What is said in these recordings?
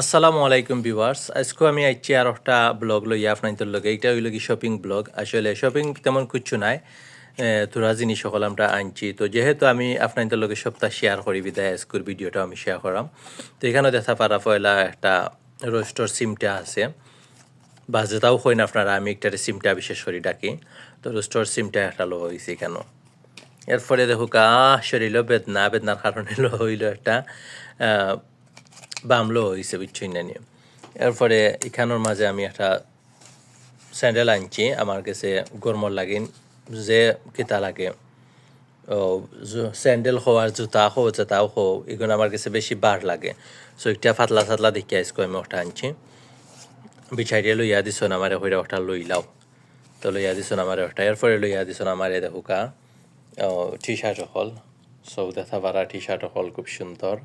আসসালামু আলাইকুম ভিউয়ার্স। আজকে আমি আইছি আর একটা ব্লগ লইয়া আপনাদের লগে। এটা হইল কি শপিং ব্লগ। আসলে শপিং তেমন কিছু নাই। তোরা জিনিস সকল আমরা আনছি। তো যেহেতু আমি আপনাদের লগে সপ্তাহ শেয়ার করি বিদায়, আজকের ভিডিওটা আমি শেয়ার করাম। তো এখানে দেখা পারা পয়লা একটা রোস্টর সিমটা আছে। বা যেটাও না আপনারা, আমি একটা সিমটা বিশেষ করে ডাকি। তো রোস্টর সিমটা একটা লো হয়েছে কেন এরপরে দেখো কা শরীরও বেদনা, বেদনার কারণে লো হইল একটা বামলো হয়েছে না নিয়ে। এরপরে এখানোর মাঝে আমি একটা স্যান্ডেল আনছি, আমার কাছে গরমর লাগিন যে কিতা লাগে। স্যান্ডেল হওয়ার জুতা হো জুতাও হো এগুলো আমার কাছে বেশি বার লাগে। সো একটা ফাতলা ফাতলা দেখি আজকে আমি ওটা আনছি। বিচারিয়ে লইয়া দিছন আমার, হইরা ওটা লইলাও তো লইয়া দিছন আমার ওটা। এরপরে লইয়া দিছন আমার এ দেখুকা টি শার্ট হল। সৌ দেখা পারা টি শার্ট হল, খুব সুন্দর।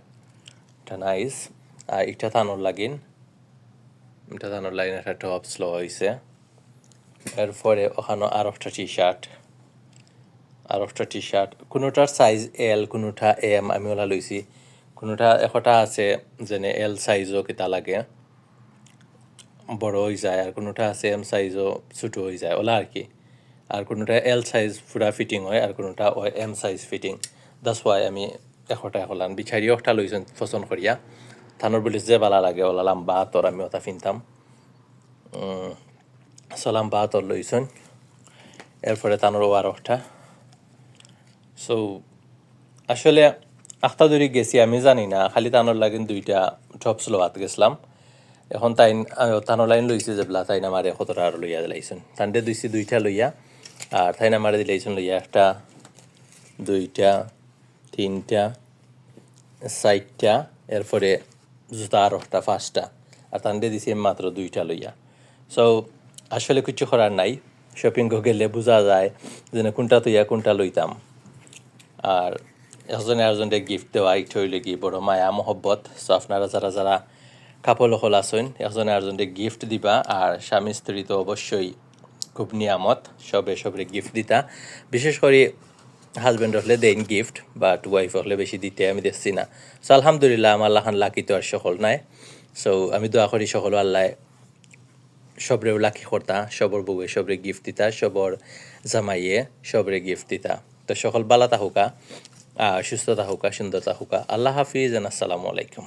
এটা নাইস এটা থানোর লাগিন। এটা থানোর লাগিন একটা টপ স্লো হয়েছে এরপরে ওখানে আর একটা টি শার্ট আর একটা টি শার্ট কোনোটার সাইজ এল কোনোটা এম আমি ওলা লইছি। কোনোটা একটা আছে যেনে এল সাইজও কিতা লাগে। বড় হয়ে যায়। আর কোনোটা আছে এম সাইজও ছোটো হয়ে যায়। ওলা আর কি। আর কোনোটা এল সাইজ পুরা ফিটিং হয়, আর কোনোটা এম সাইজ ফিটিং দাস ওয়াই আমি এশটা এশলান বিচাৰিও একটা লইছেন পচন্দ করিয়া। থানোর বলি যে বালা লাগে, ওলা লাম্বা হাতর আমি ওটা ফিনতাম। সলাম বা হাতর লইছেন এরপরে তানোর ওয়ার একটা সো আসলে আখতা ধরে গেছি, আমি জানি না, খালি তানোর লাগিন দুইটা টপস লোয়াত গেছিলাম। এখন তাই তানোর লাইন লইছে যে বলা তাই আমার কতটা আর লইয়া দিলাইছেন তান্ডে দুইছি দুইটা লইয়া, আর তাই আমার দিলাইছেন লইয়া একটা, দুইটা, তিনটা চারটা এরপরে জুতা আর একটা পাঁচটা আর তান্ডে দিছি মাত্র দুইটা লইয়া। সো আসলে কিছু করার নাই। শপিং গেলে বোঝা যায় যে কোনটা তৈয়া কোনটা লইতাম। আর এজনে এজনে গিফট দেওয়া ইট হইলে কি বড় মায়া, মহব্বত। সো আপনারা যারা যারা কাপড় হল আছেন এজনে এজনে গিফট দিবা আর স্বামী স্ত্রী তো অবশ্যই খুব নিয়ামত, সবে সবরে গিফট দিতা। বিশেষ করে হাজব্যান্ড হলে দেন গিফট বাট ওয়াইফ হলে বেশি দিতে আমি দেখছি না। সো আলহামদুলিল্লাহ, আমার লাখান লাকি তো আর সকল নাই। সো আমি দোয়া করি সকল আল্লাহ সবরে লাকি করতা, সবর বউয়ে সবরে গিফট দিতা, সবর জামাইয়ে সবরে গিফট দিতা। তো সকল বালা তাহুকা সুস্থতা হোকা, সুন্দরতা হোকা। আল্লাহ হাফিজ আসসালামু আলাইকুম।